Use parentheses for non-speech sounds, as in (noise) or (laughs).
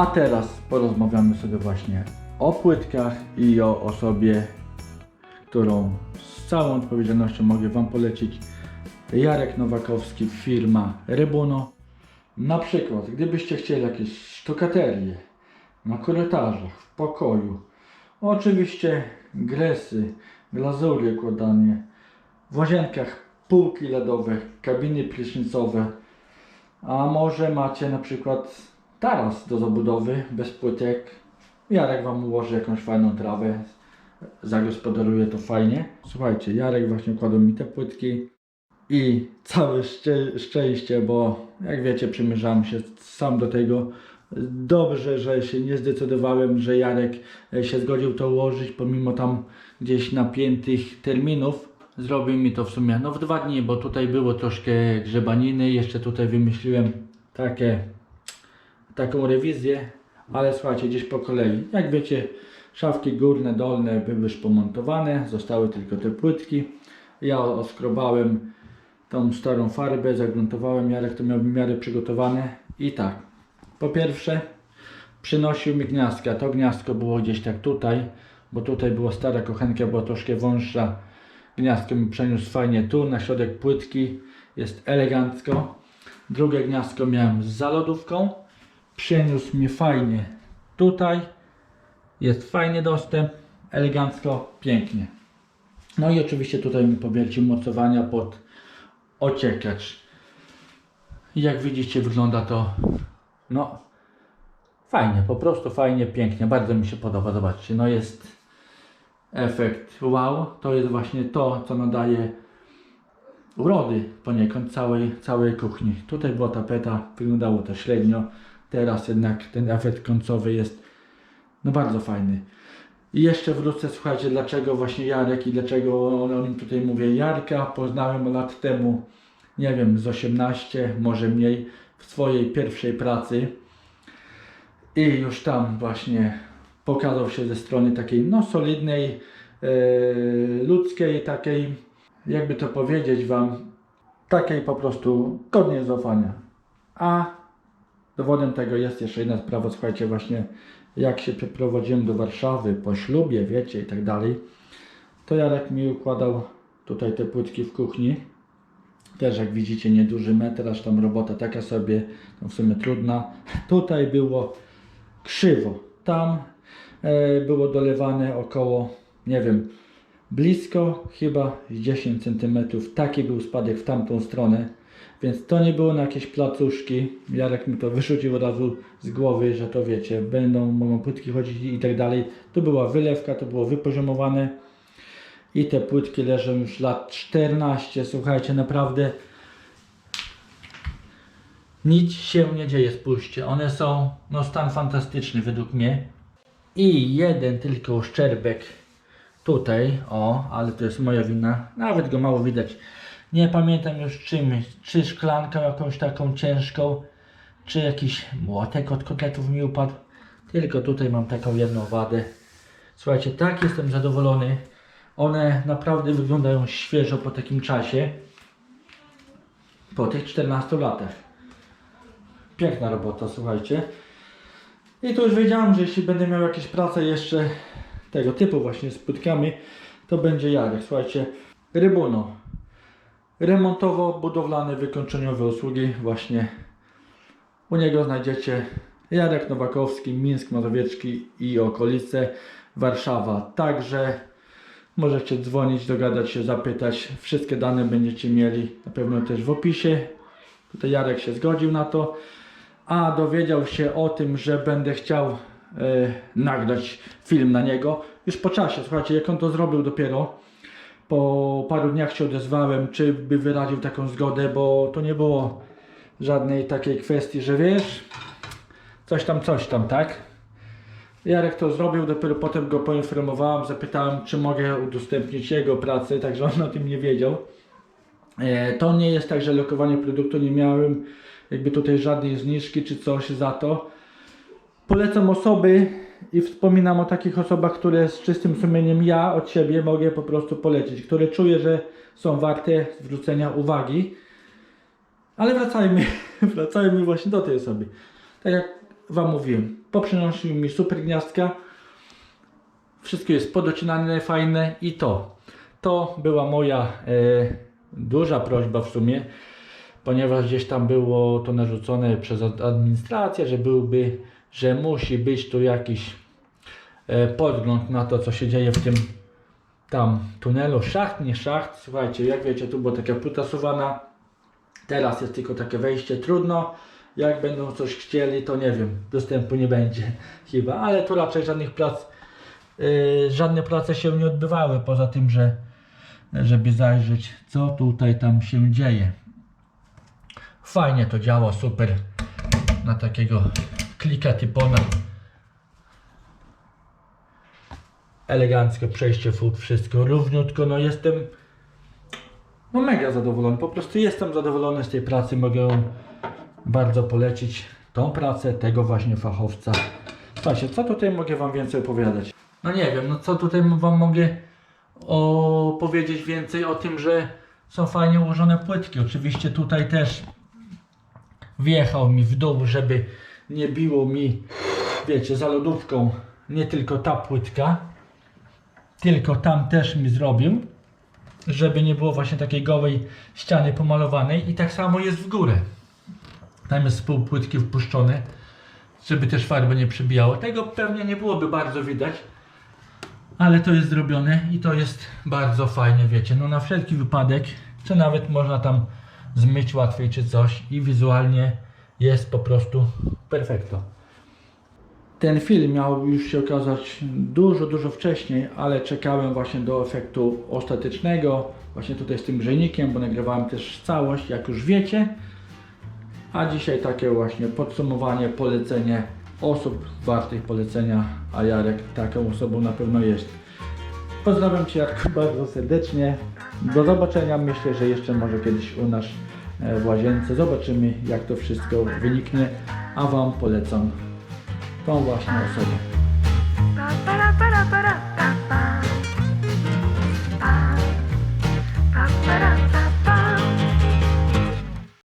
A teraz porozmawiamy sobie właśnie o płytkach i o osobie, którą z całą odpowiedzialnością mogę Wam polecić. Jarek Nowakowski, firma Rebuno. Na przykład, gdybyście chcieli jakieś sztukaterie na korytarzach, w pokoju, oczywiście gresy, glazury układanie, w łazienkach półki LEDowe, kabiny prysznicowe, a może macie na przykład taras do zabudowy bez płytek. Jarek Wam ułoży jakąś fajną trawę, zagospodaruje to fajnie. Słuchajcie, Jarek właśnie układał mi te płytki i całe szczę- szczęście, bo jak wiecie, przymierzałem się sam do tego. Dobrze, że się nie zdecydowałem, że Jarek e, się zgodził to ułożyć, pomimo tam gdzieś napiętych terminów. Zrobił mi to w sumie no w dwa dni, bo tutaj było troszkę grzebaniny. Jeszcze tutaj wymyśliłem takie, taką rewizję, ale słuchajcie, gdzieś po kolei. Jak wiecie, szafki górne, dolne były już pomontowane, zostały tylko te płytki. Ja oskrobałem tą starą farbę, zagruntowałem, Jarek to miał miarę przygotowane i tak. Po pierwsze, przynosił mi gniazdka. To gniazdko było gdzieś tak tutaj, bo tutaj była stara kochanka, była troszkę wąższa. Gniazdko mi przeniósł fajnie tu, na środek płytki, jest elegancko. Drugie gniazdko miałem z zalodówką, przeniósł mi fajnie tutaj, jest fajny dostęp, elegancko, pięknie. No i oczywiście tutaj mi powiercił mocowania pod ociekacz. Jak widzicie wygląda to no fajnie, po prostu fajnie, pięknie, bardzo mi się podoba, zobaczcie, no jest efekt wow, to jest właśnie to, co nadaje urody poniekąd całej, całej kuchni. Tutaj była tapeta, wyglądało to średnio, teraz jednak ten efekt końcowy jest no bardzo fajny. I jeszcze wrócę, słuchajcie, dlaczego właśnie Jarek i dlaczego o nim tutaj mówię. Jarka poznałem lat temu, nie wiem, z 18, może mniej, w swojej pierwszej pracy. I już tam właśnie pokazał się ze strony takiej, no solidnej, e, ludzkiej, takiej, jakby to powiedzieć Wam, takiej po prostu godnej zaufania. A dowodem tego jest jeszcze jedna sprawa, słuchajcie, właśnie jak się przeprowadziłem do Warszawy po ślubie, wiecie, i tak dalej, to Jarek mi układał tutaj te płytki w kuchni. Też jak widzicie nieduży metraż, tam robota taka sobie, no w sumie trudna. Tutaj było krzywo. Tam e, było dolewane około, nie wiem, blisko chyba z 10 cm. Taki był spadek w tamtą stronę. Więc to nie było na jakieś placuszki. Jarek mi to wyrzucił od razu z głowy, że to wiecie, będą, mogą płytki chodzić i tak dalej. To była wylewka, to było wypoziomowane. I te płytki leżą już lat 14. Słuchajcie, naprawdę nic się nie dzieje, spójrzcie. One są, no stan fantastyczny według mnie. I jeden tylko uszczerbek tutaj, o, ale to jest moja wina. Nawet go mało widać. Nie pamiętam już czym, czy szklanką jakąś taką ciężką, czy jakiś młotek od kotletów mi upadł. Tylko tutaj mam taką jedną wadę. Słuchajcie, tak jestem zadowolony. One naprawdę wyglądają świeżo po takim czasie. Po tych 14 latach. Piękna robota, słuchajcie. I tu już wiedziałem, że jeśli będę miał jakieś prace jeszcze tego typu właśnie z płytkami, to będzie Jarek. Słuchajcie, Rybuno. Remontowo-budowlane, wykończeniowe usługi właśnie u niego znajdziecie Jarek Nowakowski, Mińsk Mazowiecki i okolice, Warszawa. Także możecie dzwonić, dogadać się, zapytać. Wszystkie dane będziecie mieli na pewno też w opisie. Tutaj Jarek się zgodził na to. A dowiedział się o tym, że będę chciał e, nagrać film na niego już po czasie. Słuchajcie, jak on to zrobił dopiero, po paru dniach się odezwałem, czy by wyraził taką zgodę, bo to nie było żadnej takiej kwestii, że wiesz, coś tam, coś tam, tak? Jarek to zrobił, dopiero potem go poinformowałem, zapytałem, czy mogę udostępnić jego pracę, także on o tym nie wiedział. E, To nie jest tak, że lokowanie produktu nie miałem jakby tutaj żadnej zniżki czy coś za to. Polecam osoby i wspominam o takich osobach, które z czystym sumieniem ja od siebie mogę po prostu polecić, które czuję, że są warte zwrócenia uwagi. Ale wracajmy, (laughs) wracajmy właśnie do tej osoby. Tak jak Wam mówiłem, poprzynosił mi super gniazdka. Wszystko jest podocinane, fajne i to. To była moja e, duża prośba w sumie, ponieważ gdzieś tam było to narzucone przez ad- administrację, że byłby, że musi być tu jakiś e, podgląd na to, co się dzieje w tym tam tunelu. Szacht, nie szacht. Słuchajcie, jak wiecie, tu była taka płyta suwana. Teraz jest tylko takie wejście. Trudno. Jak będą coś chcieli, to nie wiem. Dostępu nie będzie (laughs) chyba, ale tu raczej żadnych prac, yy, żadne prace się nie odbywały, poza tym, że żeby zajrzeć, co tutaj tam się dzieje. Fajnie to działa, super. Na takiego klika typona. elegancko przejście fut, wszystko równiutko, no jestem no mega zadowolony, po prostu jestem zadowolony z tej pracy, mogę bardzo polecić tą pracę tego właśnie fachowca. Słuchajcie, co tutaj mogę Wam więcej opowiadać? No nie wiem, no co tutaj Wam mogę opowiedzieć więcej o tym, że są fajnie ułożone płytki, oczywiście tutaj też wjechał mi w dół, żeby nie biło mi, wiecie, za lodówką nie tylko ta płytka, tylko tam też mi zrobił, żeby nie było właśnie takiej gołej ściany pomalowanej i tak samo jest w górę. Tam jest pół płytki wpuszczone, żeby też farby nie przebijało. Tego pewnie nie byłoby bardzo widać, ale to jest zrobione i to jest bardzo fajnie, wiecie, no na wszelki wypadek, czy nawet można tam zmyć łatwiej czy coś i wizualnie jest po prostu perfekto. Ten film miał już się okazać dużo, dużo wcześniej, ale czekałem właśnie do efektu ostatecznego, właśnie tutaj z tym grzejnikiem, bo nagrywałem też całość, jak już wiecie. A dzisiaj takie właśnie podsumowanie, polecenie osób wartych polecenia, a Jarek taką osobą na pewno jest. Pozdrawiam Cię Jarku bardzo serdecznie. Do zobaczenia. Myślę, że jeszcze może kiedyś u nas w łazience. Zobaczymy jak to wszystko wyniknie, a Wam polecam tą właśnie osobę.